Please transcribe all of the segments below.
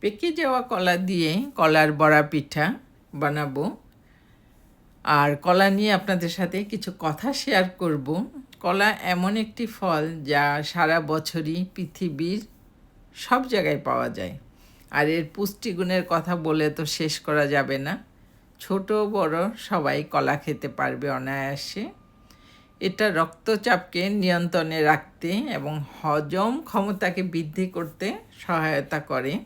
পেকে যাওয়া কলা দিয়ে কলার বড়া পিঠা বানাবো। আর কলা নিয়ে আপনাদের সাথে কিছু কথা শেয়ার করব। কলা এমন একটি ফল যা সারা বছরই পৃথিবীর সব জায়গায় পাওয়া যায়। আর এর পুষ্টিগুণের কথা বলে তো শেষ করা যাবে না। ছোট বড় সবাই কলা খেতে পারবে অনায়াসে। এটা রক্তচাপকে নিয়ন্ত্রণে রাখতে এবং হজম ক্ষমতাকে বৃদ্ধি করতে সহায়তা করে।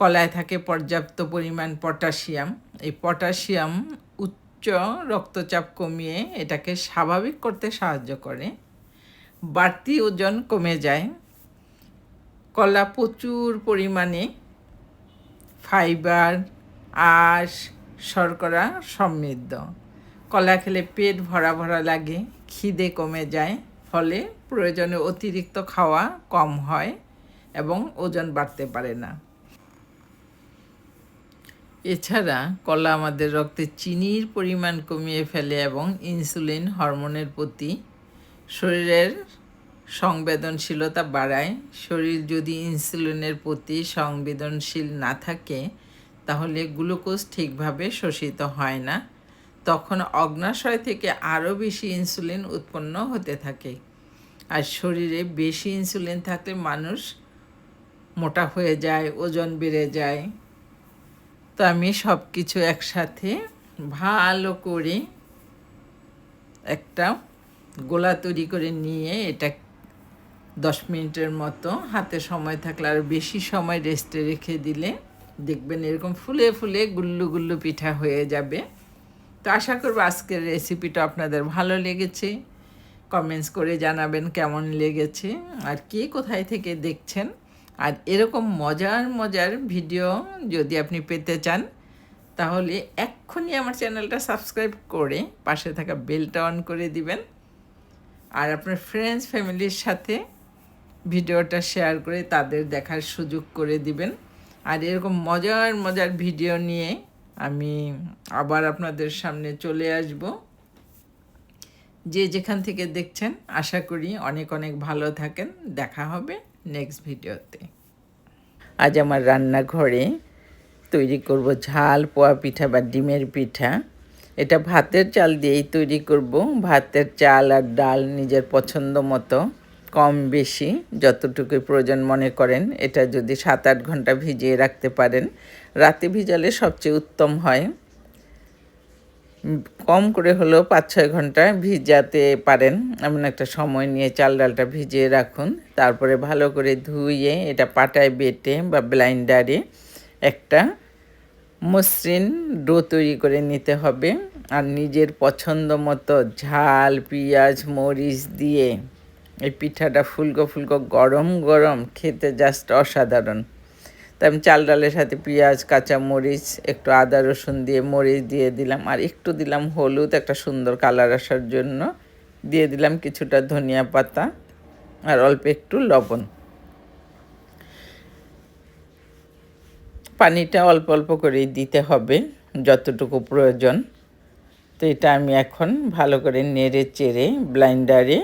কলায় থাকে পর্যাপ্ত পরিমাণ পটাশিয়াম। এই পটাশিয়াম উচ্চ রক্তচাপ কমিয়ে এটাকে স্বাভাবিক করতে সাহায্য করে। বাড়তি ওজন কমে যায়। কলা প্রচুর পরিমাণে ফাইবার, আঁশ, শর্করা সমৃদ্ধ। কলা খেলে পেট ভরা ভরা লাগে, খিদে কমে যায়, ফলে প্রয়োজনে অতিরিক্ত খাওয়া কম হয় এবং ওজন বাড়তে পারে না। এছাড়া কলা আমাদের রক্তে চিনির পরিমাণ কমিয়ে ফেলে এবং ইনসুলিন হরমোনের প্রতি শরীরের সংবেদনশীলতা বাড়ায়। শরীর যদি ইনসুলিনের প্রতি সংবেদনশীল না থাকে, তাহলে গ্লুকোজ ঠিকভাবে শোষিত হয় না। তখন অগ্নাশয় থেকে আরও বেশি ইনসুলিন উৎপন্ন হতে থাকে। আর শরীরে বেশি ইনসুলিন থাকলে মানুষ মোটা হয়ে যায়, ওজন বেড়ে যায়। তো আমি সব কিছু একসাথে ভালো করে একটা গোলা তৈরি করে নিয়ে এটা দশ মিনিটের মতো হাতে সময় থাকলে আর বেশি সময় রেস্টে রেখে দিলে দেখবেন এরকম ফুলে ফুলে গুল্লু গুল্লু পিঠা হয়ে যাবে। তো আশা করব আজকের রেসিপিটা আপনাদের ভালো লেগেছে। কমেন্টস করে জানাবেন কেমন লেগেছে আর কে কোথায় থেকে দেখছেন। আর এরকম মজার মজার ভিডিও যদি আপনি পেতে চান, তাহলে এক্ষুনি আমার চ্যানেলটা সাবস্ক্রাইব করে পাশে থাকা বেলটা অন করে দিবেন। আর আপনার ফ্রেন্ডস ফ্যামিলির সাথে ভিডিওটা শেয়ার করে তাদের দেখার সুযোগ করে দিবেন। আর এরকম মজার মজার ভিডিও নিয়ে আমি আবার আপনাদের সামনে চলে আসব। যে যেখান থেকে দেখছেন, আশা করি অনেক অনেক ভালো থাকেন। দেখা হবে নেক্সট ভিডিওতে আজ আমার রান্নাঘরে তৈরি করব ঝাল, পোয়া পিঠা বা ডিমের পিঠা। এটা ভাতের চাল দিয়েই তৈরি করব। ভাতের চাল আর ডাল নিজের পছন্দ মতো, কম বেশি, যতটুকু প্রয়োজন মনে করেন। এটা যদি সাত আট ঘণ্টা ভিজিয়ে রাখতে পারেন, রাতে ভিজালে সবচেয়ে উত্তম হয়। কম করে হলেও পাঁচ ছয় ঘণ্টা ভিজাতে পারেন। এমন একটা সময় নিয়ে চাল ডালটা ভিজিয়ে রাখুন। তারপরে ভালো করে ধুয়ে এটা পাটায় বেটে বা ব্লাইন্ডারে একটা মসৃণ ডো তৈরি করে নিতে হবে। আর নিজের পছন্দ মতো ঝাল, পেঁয়াজ, মরিচ দিয়ে এই পিঠাটা ফুলকো ফুলকো গরম গরম খেতে জাস্ট অসাধারণ। তাই আমি চাল ডালের সাথে পেঁয়াজ কাঁচা মরিচ একটু আদা, রসুন দিয়ে মরিচ দিয়ে দিলাম আর একটু দিলাম হলুদ, একটা সুন্দর কালার আসার জন্য। দিয়ে দিলাম কিছুটা ধনিয়া পাতা আর অল্প একটু লবণ। পানিটা অল্প অল্প করেই দিতে হবে যতটুকু প্রয়োজন। তো এটা আমি এখন ভালো করে নেড়ে চেড়ে ব্লাইন্ডারে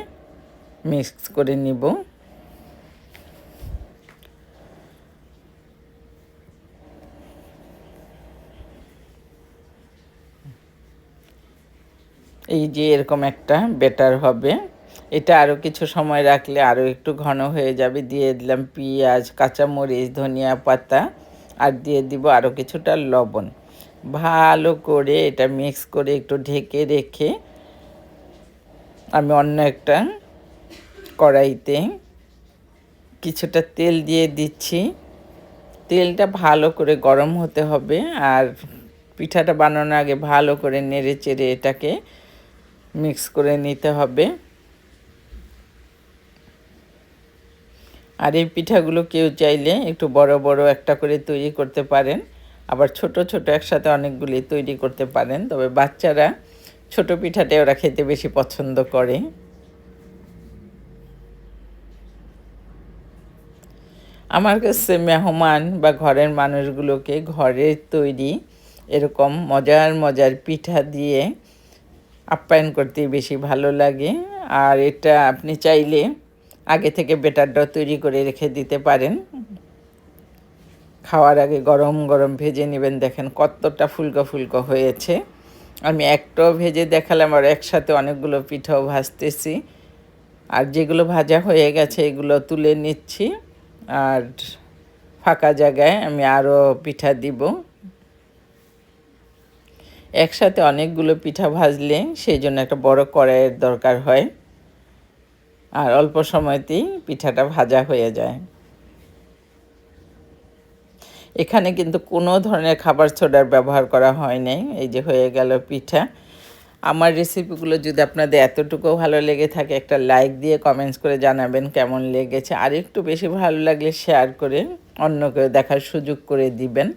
মিক্স করে নিব। এই যে এরকম একটা বেটার হবে। এটা আরও কিছু সময় রাখলে আরও একটু ঘন হয়ে যাবে। দিয়ে দিলাম পেঁয়াজ, কাঁচামরিচ, ধনিয়া পাতা আর দিয়ে দিব আরও কিছুটা লবণ। ভালো করে এটা মিক্স করে একটু ঢেকে রেখে আমি অন্য একটা কড়াইতে কিছুটা তেল দিয়ে দিচ্ছি। তেলটা ভালো করে গরম হতে হবে আর পিঠাটা বানানোর আগে ভালো করে নেড়ে চেড়ে এটাকে মিক্স করে নিতে হবে। আর এই পিঠাগুলো কেউ চাইলে একটু বড় বড় একটা করে তৈরি করতে পারেন। আবার ছোট ছোট একসাথে অনেকগুলি তৈরি করতে পারেন। তবে বাচ্চারা ছোট পিঠাটা ওরা খেতে বেশি পছন্দ করে। আমার কাছে মেহমান বা ঘরের মানুষগুলোকে ঘরের তৈরি এরকম মজার মজার পিঠা দিয়ে আপ্যায়ন করতে বেশি ভালো লাগে। আর এটা আপনি চাইলে আগে থেকে বেটারটাও তৈরি করে রেখে দিতে পারেন। খাওয়ার আগে গরম গরম ভেজে নেবেন। দেখেন কতটা ফুলকো ফুলকো হয়েছে। আমি একটাও ভেজে দেখালাম আর একসাথে অনেকগুলো পিঠাও ভাজতেছি। আর যেগুলো ভাজা হয়ে গেছে এগুলো তুলে নিচ্ছি। আর ফাঁকা জায়গায় আমি আরও পিঠা দিব। একসাথে অনেকগুলো পিঠা ভাজলে সেই জন্য একটা বড় কড়াইয়ের দরকার হয়। আর অল্প সময়তেই পিঠাটা ভাজা হয়ে যায়। এখানে কিন্তু কোনো ধরনের খাবার সোডার ব্যবহার করা হয় নাই। এই যে হয়ে গেল পিঠা। আমার রেসিপিগুলো যদি আপনাদের এতটুকু ভালো লেগে থাকে, একটা লাইক দিয়ে কমেন্টস করে জানাবেন কেমন লেগেছে। আর একটু বেশি ভালো লাগলে শেয়ার করে অন্যকে দেখার সুযোগ করে দিবেন।